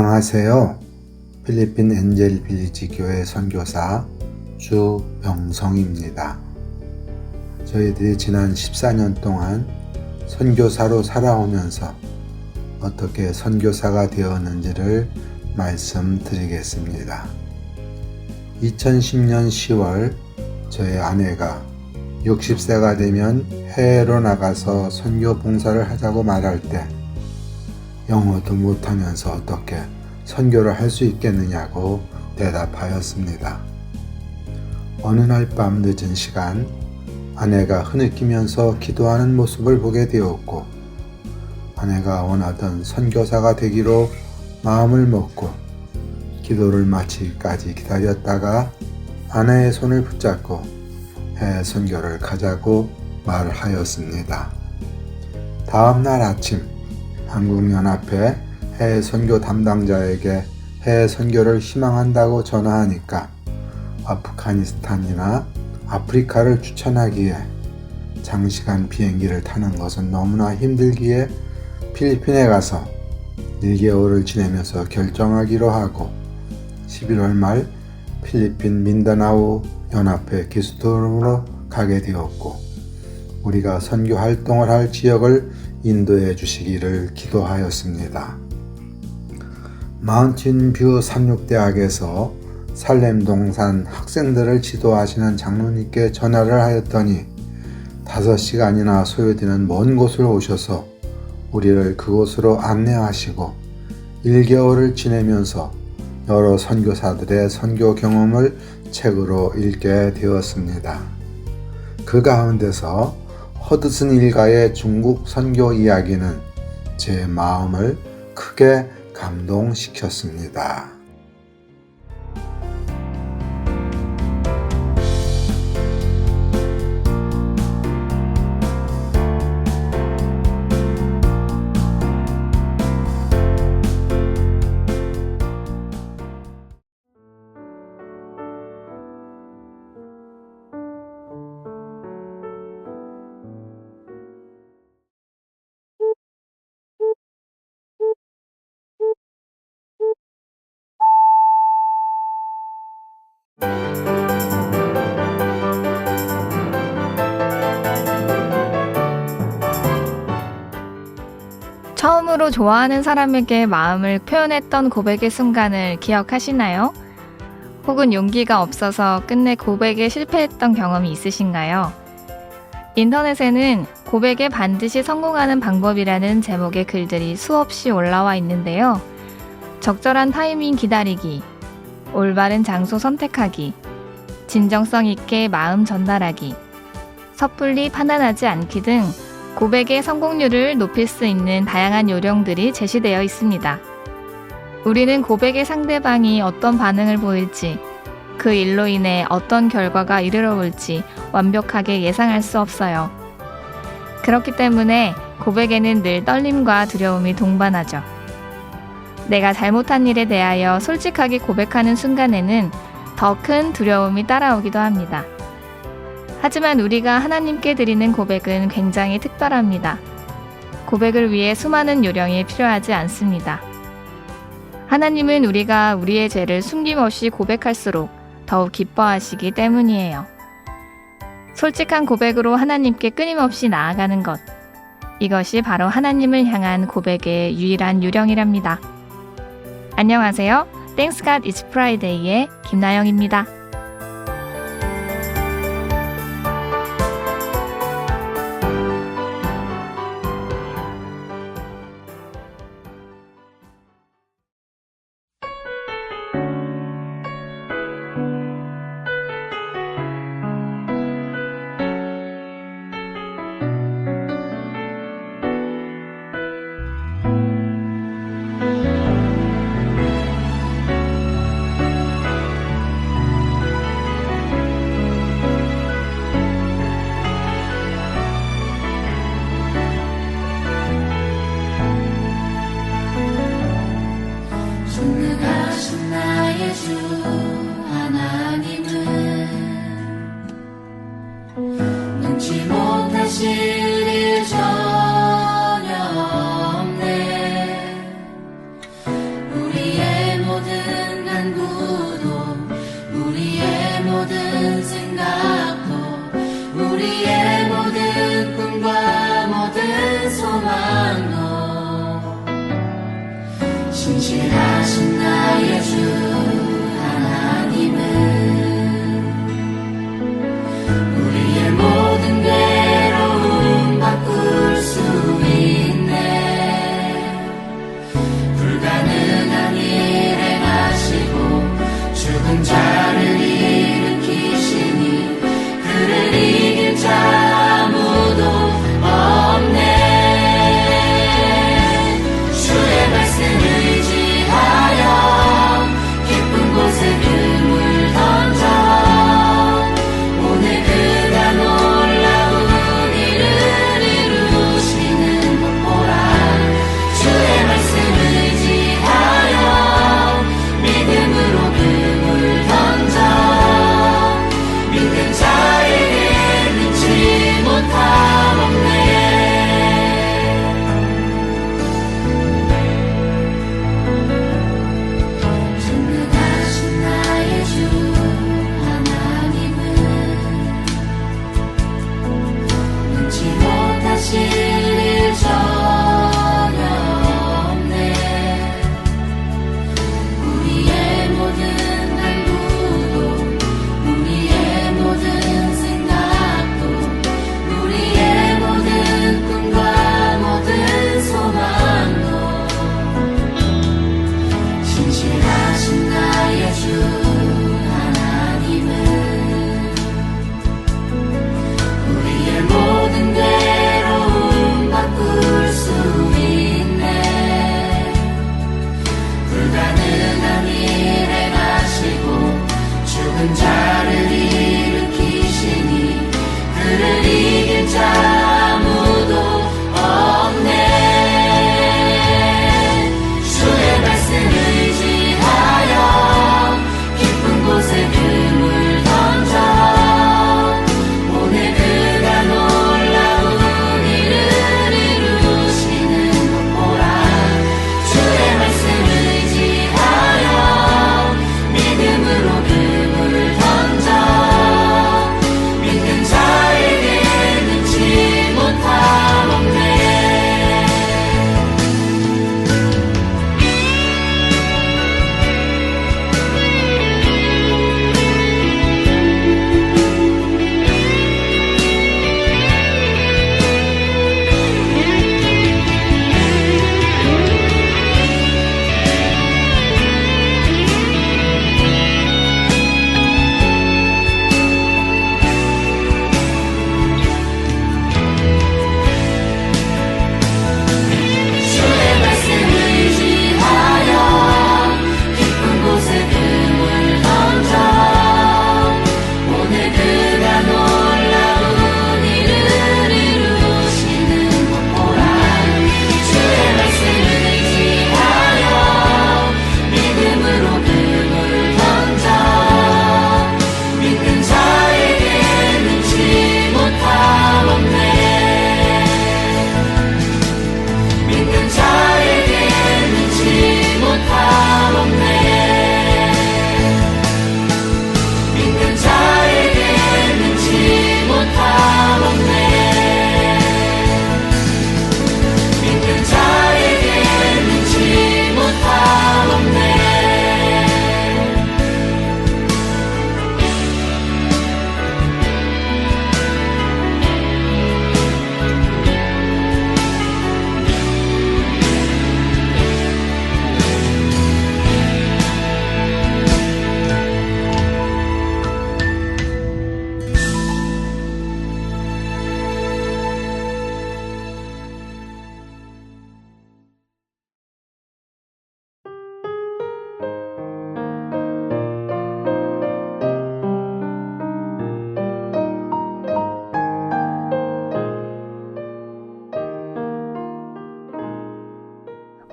안녕하세요. 필리핀 엔젤 빌리지 교회 선교사 주병성입니다. 저희들이 지난 14년 동안 선교사로 살아오면서 어떻게 선교사가 되었는지를 말씀드리겠습니다. 2010년 10월 저의 아내가 60세가 되면 해외로 나가서 선교 봉사를 하자고 말할 때 영어도 못하면서 어떻게 선교를 할 수 있겠느냐고 대답하였습니다. 어느 날 밤 늦은 시간 아내가 흐느끼면서 기도하는 모습을 보게 되었고 아내가 원하던 선교사가 되기로 마음을 먹고 기도를 마치기까지 기다렸다가 아내의 손을 붙잡고 해외 선교를 가자고 말하였습니다. 다음 날 아침 한국연합회 해외 선교 담당자에게 해외 선교를 희망한다고 전화하니까 아프가니스탄이나 아프리카를 추천하기에 장시간 비행기를 타는 것은 너무나 힘들기에 필리핀에 가서 1개월을 지내면서 결정하기로 하고 11월 말 필리핀 민다나우 연합회 기수토름으로 가게 되었고 우리가 선교 활동을 할 지역을 인도해 주시기를 기도하였습니다. 마운틴 뷰 삼육대학에서 살렘 동산 학생들을 지도하시는 장로님께 전화를 하였더니 5시간이나 소요되는 먼 곳을 오셔서 우리를 그곳으로 안내하시고 1개월을 지내면서 여러 선교사들의 선교 경험을 책으로 읽게 되었습니다. 그 가운데서 허드슨 일가의 중국 선교 이야기는 제 마음을 크게 감동시켰습니다. 처음으로 좋아하는 사람에게 마음을 표현했던 고백의 순간을 기억하시나요? 혹은 용기가 없어서 끝내 고백에 실패했던 경험이 있으신가요? 인터넷에는 고백에 반드시 성공하는 방법이라는 제목의 글들이 수없이 올라와 있는데요. 적절한 타이밍 기다리기, 올바른 장소 선택하기, 진정성 있게 마음 전달하기, 섣불리 판단하지 않기 등 고백의 성공률을 높일 수 있는 다양한 요령들이 제시되어 있습니다. 우리는 고백의 상대방이 어떤 반응을 보일지, 그 일로 인해 어떤 결과가 이르러 올지 완벽하게 예상할 수 없어요. 그렇기 때문에 고백에는 늘 떨림과 두려움이 동반하죠. 내가 잘못한 일에 대하여 솔직하게 고백하는 순간에는 더 큰 두려움이 따라오기도 합니다. 하지만 우리가 하나님께 드리는 고백은 굉장히 특별합니다. 고백을 위해 수많은 요령이 필요하지 않습니다. 하나님은 우리가 우리의 죄를 숨김없이 고백할수록 더욱 기뻐하시기 때문이에요. 솔직한 고백으로 하나님께 끊임없이 나아가는 것. 이것이 바로 하나님을 향한 고백의 유일한 요령이랍니다. 안녕하세요. God It's Friday의 김나영입니다. 능치 못하실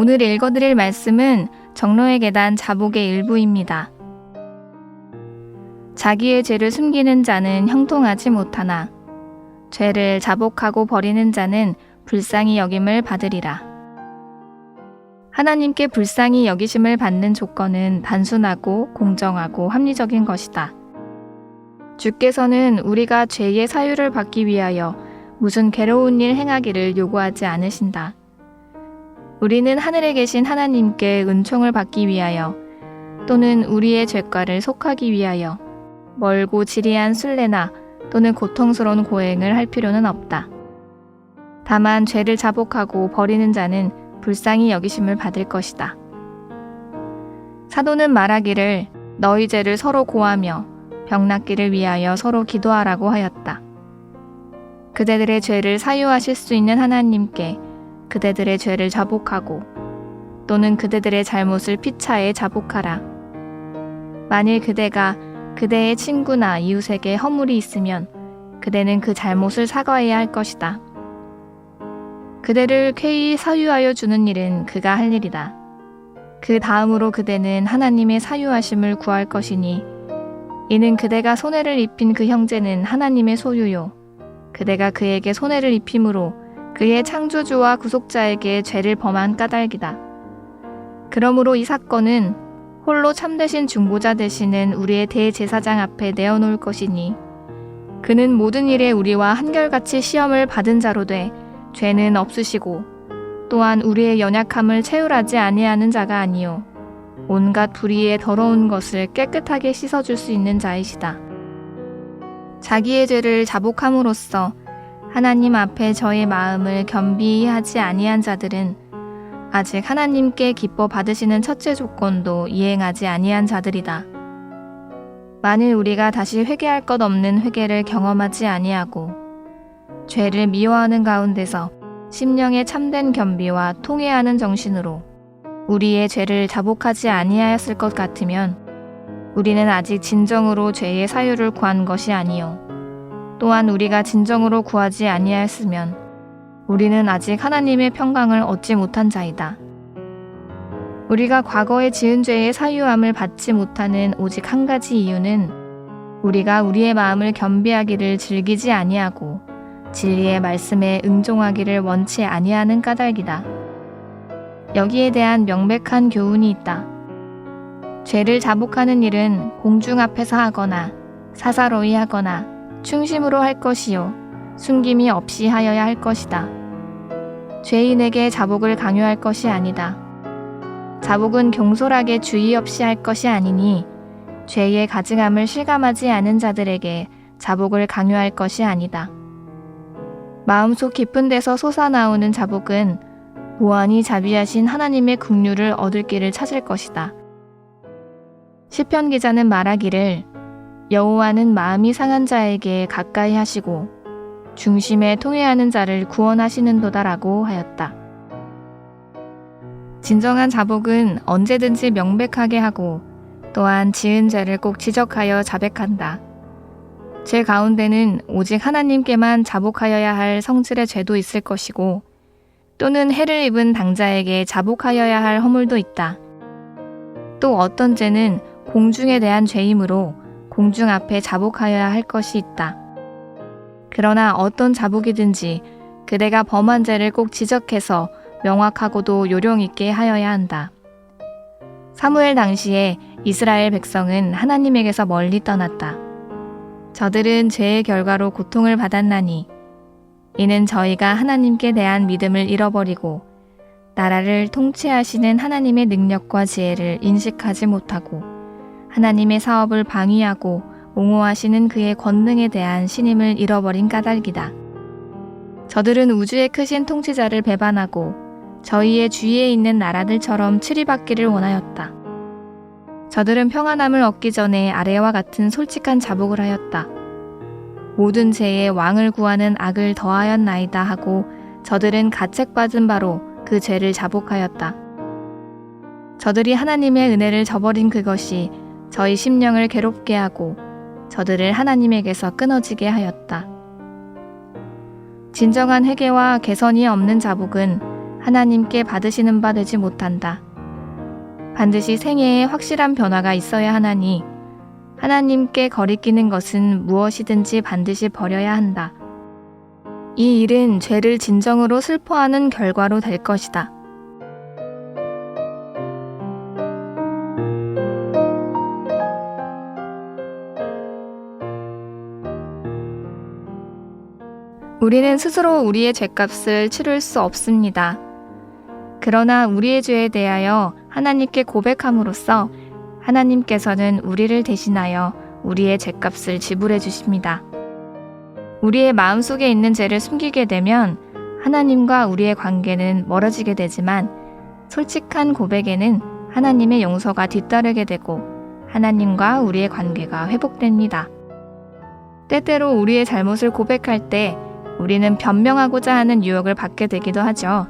오늘 읽어드릴 말씀은 정로의 계단 자복의 일부입니다. 자기의 죄를 숨기는 자는 형통하지 못하나 죄를 자복하고 버리는 자는 불쌍히 여김을 받으리라. 하나님께 불쌍히 여기심을 받는 조건은 단순하고 공정하고 합리적인 것이다. 주께서는 우리가 죄의 사유를 받기 위하여 무슨 괴로운 일 행하기를 요구하지 않으신다. 우리는 하늘에 계신 하나님께 은총을 받기 위하여 또는 우리의 죄과를 속하기 위하여 멀고 지리한 순례나 또는 고통스러운 고행을 할 필요는 없다. 다만 죄를 자복하고 버리는 자는 불쌍히 여기심을 받을 것이다. 사도는 말하기를 너희 죄를 서로 고하며 병낫기를 위하여 서로 기도하라고 하였다. 그대들의 죄를 사유하실 수 있는 하나님께 그대들의 죄를 자복하고 또는 그대들의 잘못을 피차에 자복하라. 만일 그대가 그대의 친구나 이웃에게 허물이 있으면 그대는 그 잘못을 사과해야 할 것이다. 그대를 쾌히 사유하여 주는 일은 그가 할 일이다. 그 다음으로 그대는 하나님의 사유하심을 구할 것이니 이는 그대가 손해를 입힌 그 형제는 하나님의 소유요. 그대가 그에게 손해를 입힘으로 그의 창조주와 구속자에게 죄를 범한 까닭이다. 그러므로 이 사건은 홀로 참되신 중보자 되시는 우리의 대제사장 앞에 내어놓을 것이니 그는 모든 일에 우리와 한결같이 시험을 받은 자로 돼 죄는 없으시고 또한 우리의 연약함을 채울하지 아니하는 자가 아니요 온갖 불의의 더러운 것을 깨끗하게 씻어줄 수 있는 자이시다. 자기의 죄를 자복함으로써 하나님 앞에 저의 마음을 겸비히 하지 아니한 자들은 아직 하나님께 기뻐 받으시는 첫째 조건도 이행하지 아니한 자들이다. 만일 우리가 다시 회개할 것 없는 회개를 경험하지 아니하고 죄를 미워하는 가운데서 심령의 참된 겸비와 통회하는 정신으로 우리의 죄를 자복하지 아니하였을 것 같으면 우리는 아직 진정으로 죄의 사유를 구한 것이 아니요 또한 우리가 진정으로 구하지 아니하였으면 우리는 아직 하나님의 평강을 얻지 못한 자이다. 우리가 과거에 지은 죄의 사유함을 받지 못하는 오직 한 가지 이유는 우리가 우리의 마음을 겸비하기를 즐기지 아니하고 진리의 말씀에 응종하기를 원치 아니하는 까닭이다. 여기에 대한 명백한 교훈이 있다. 죄를 자복하는 일은 공중 앞에서 하거나 사사로이 하거나 충심으로 할 것이요 숨김이 없이 하여야 할 것이다. 죄인에게 자복을 강요할 것이 아니다. 자복은 경솔하게 주의 없이 할 것이 아니니 죄의 가증함을 실감하지 않은 자들에게 자복을 강요할 것이 아니다. 마음속 깊은 데서 솟아나오는 자복은 보안이 자비하신 하나님의 긍휼을 얻을 길을 찾을 것이다. 시편 기자는 말하기를 여호와는 마음이 상한 자에게 가까이 하시고 중심에 통회하는 자를 구원하시는도다라고 하였다. 진정한 자복은 언제든지 명백하게 하고 또한 지은 죄를 꼭 지적하여 자백한다. 죄 가운데는 오직 하나님께만 자복하여야 할 성질의 죄도 있을 것이고 또는 해를 입은 당자에게 자복하여야 할 허물도 있다. 또 어떤 죄는 공중에 대한 죄이므로 공중 앞에 자복하여야 할 것이 있다. 그러나 어떤 자복이든지 그대가 범한 죄를 꼭 지적해서 명확하고도 요령 있게 하여야 한다. 사무엘 당시에 이스라엘 백성은 하나님에게서 멀리 떠났다. 저들은 죄의 결과로 고통을 받았나니 이는 저희가 하나님께 대한 믿음을 잃어버리고 나라를 통치하시는 하나님의 능력과 지혜를 인식하지 못하고 하나님의 사업을 방위하고 옹호하시는 그의 권능에 대한 신임을 잃어버린 까닭이다. 저들은 우주의 크신 통치자를 배반하고 저희의 주위에 있는 나라들처럼 치리받기를 원하였다. 저들은 평안함을 얻기 전에 아래와 같은 솔직한 자복을 하였다. 모든 죄에 왕을 구하는 악을 더하였나이다 하고 저들은 가책받은 바로 그 죄를 자복하였다. 저들이 하나님의 은혜를 저버린 그것이 저희 심령을 괴롭게 하고 저들을 하나님에게서 끊어지게 하였다. 진정한 회개와 개선이 없는 자복은 하나님께 받으시는 바 되지 못한다. 반드시 생애에 확실한 변화가 있어야 하나니 하나님께 거리끼는 것은 무엇이든지 반드시 버려야 한다. 이 일은 죄를 진정으로 슬퍼하는 결과로 될 것이다. 우리는 스스로 우리의 죄값을 치를 수 없습니다. 그러나 우리의 죄에 대하여 하나님께 고백함으로써 하나님께서는 우리를 대신하여 우리의 죄값을 지불해 주십니다. 우리의 마음속에 있는 죄를 숨기게 되면 하나님과 우리의 관계는 멀어지게 되지만 솔직한 고백에는 하나님의 용서가 뒤따르게 되고 하나님과 우리의 관계가 회복됩니다. 때때로 우리의 잘못을 고백할 때 우리는 변명하고자 하는 유혹을 받게 되기도 하죠.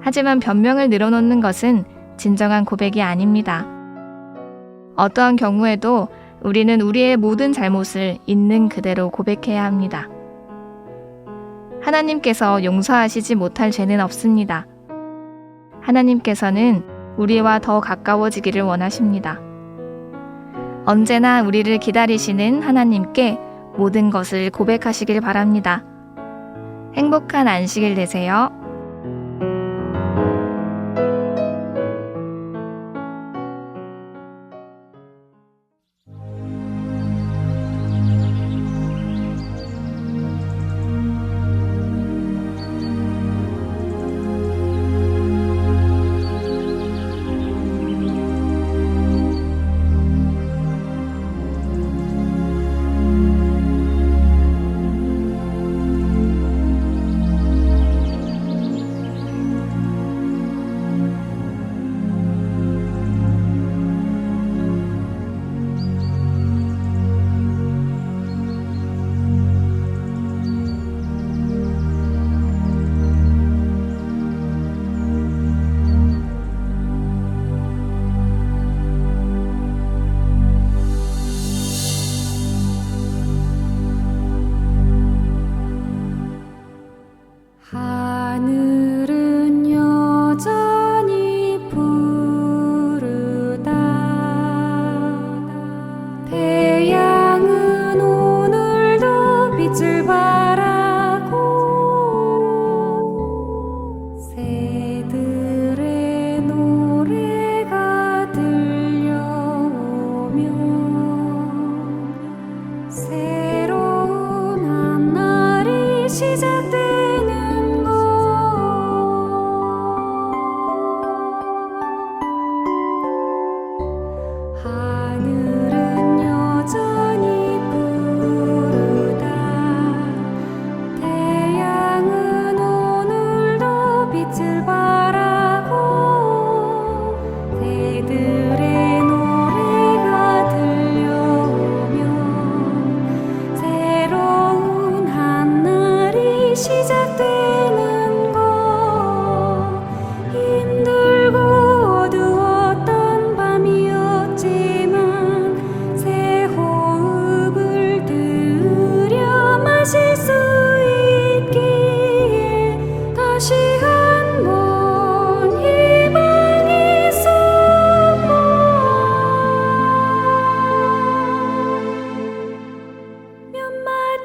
하지만 변명을 늘어놓는 것은 진정한 고백이 아닙니다. 어떠한 경우에도 우리는 우리의 모든 잘못을 있는 그대로 고백해야 합니다. 하나님께서 용서하시지 못할 죄는 없습니다. 하나님께서는 우리와 더 가까워지기를 원하십니다. 언제나 우리를 기다리시는 하나님께 모든 것을 고백하시길 바랍니다. 행복한 안식일 되세요.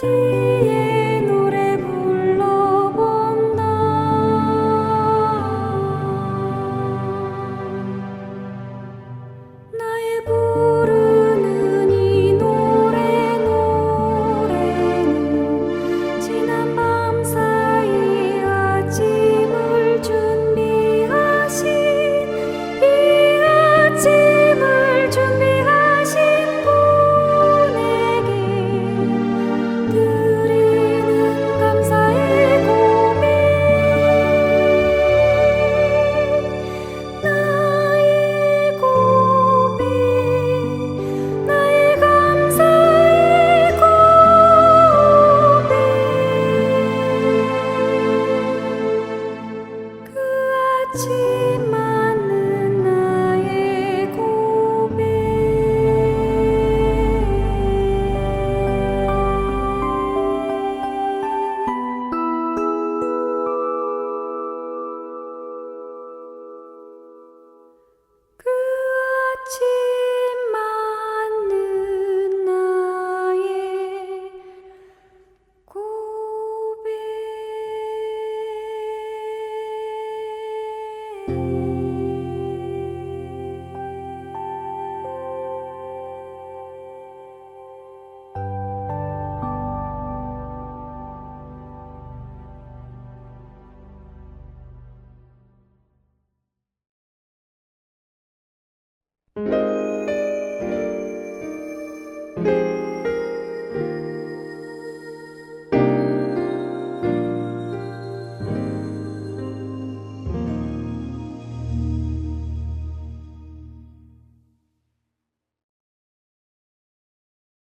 Thank you.